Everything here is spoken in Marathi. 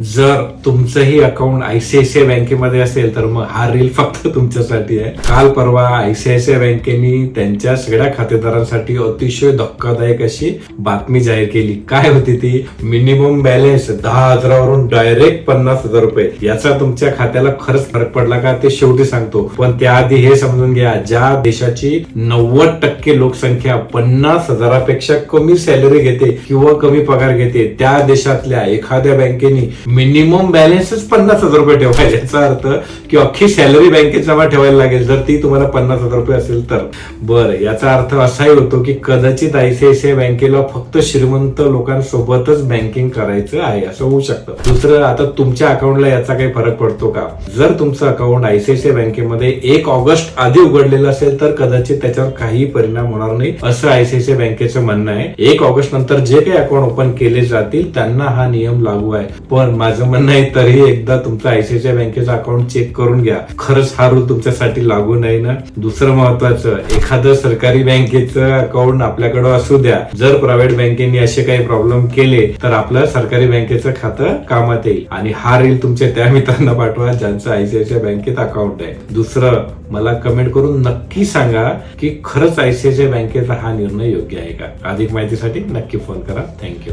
जर तुमचंही अकाउंट आयसीआयसीआय बँकेमध्ये असेल तर मग हा रील फक्त तुमच्यासाठी आहे. काल परवा आयसीआयसीआय बँकेने त्यांच्या सगळ्या खातेदारांसाठी अतिशय धक्कादायक अशी बातमी जाहीर केली. काय होती ती? मिनिमम बॅलन्स दहा हजारावरून डायरेक्ट पन्नास हजार रुपये. याचा तुमच्या खात्याला खरंच फरक पडला का ते शेवटी सांगतो. पण त्याआधी हे समजून घ्या ज्या देशाची नव्वद टक्के लोकसंख्या पन्नास हजारापेक्षा कमी सॅलरी घेते किंवा कमी पगार घेते त्या देशातल्या एखाद्या बँकेने मिनिमम बॅलन्सच पन्नास हजार रुपये ठेवायचे याचा अर्थ की अख्खी सॅलरी बँकेत जमा ठेवायला लागेल जर ती तुम्हाला पन्नास हजार रुपये असेल तर. बरं याचा अर्थ असाही होतो की कदाचित आयसीआयसीआय बँकेला फक्त श्रीमंत लोकांसोबतच बँकिंग करायचं आहे असं होऊ शकतं. दुसरं आता तुमच्या अकाउंटला याचा काही फरक पडतो का? जर तुमचं अकाउंट आयसीआयसीआय बँकेमध्ये एक ऑगस्ट आधी उघडलेलं असेल तर कदाचित त्याच्यावर काही परिणाम होणार नाही असं आयसीआयसीआय बँकेचं म्हणणं आहे. एक ऑगस्ट नंतर जे काही अकाउंट ओपन केले जातील त्यांना हा नियम लागू आहे. पण माझं म्हणणं आहे तरी एकदा तुमचं आयसीआयसीआय बँकेचं अकाउंट चेक करून घ्या. खरंच हा रूल तुमच्यासाठी लागू नाही ना. दुसरं महत्वाचं एखादं सरकारी बँकेचं अकाउंट आपल्याकडे असू द्या. जर प्रायव्हेट बँकेने असे काही प्रॉब्लेम केले तर आपलं सरकारी बँकेचं खातं कामात येईल. आणि हा रील तुमच्या त्या मित्रांना पाठवा ज्यांचं आयसीआयसीआय बँकेत अकाउंट आहे. दुसरं मला कमेंट करून नक्की सांगा की खरंच आयसीआयसीआय बँकेचा हा निर्णय योग्य आहे का? अधिक माहितीसाठी नक्की फोन करा. थँक्यू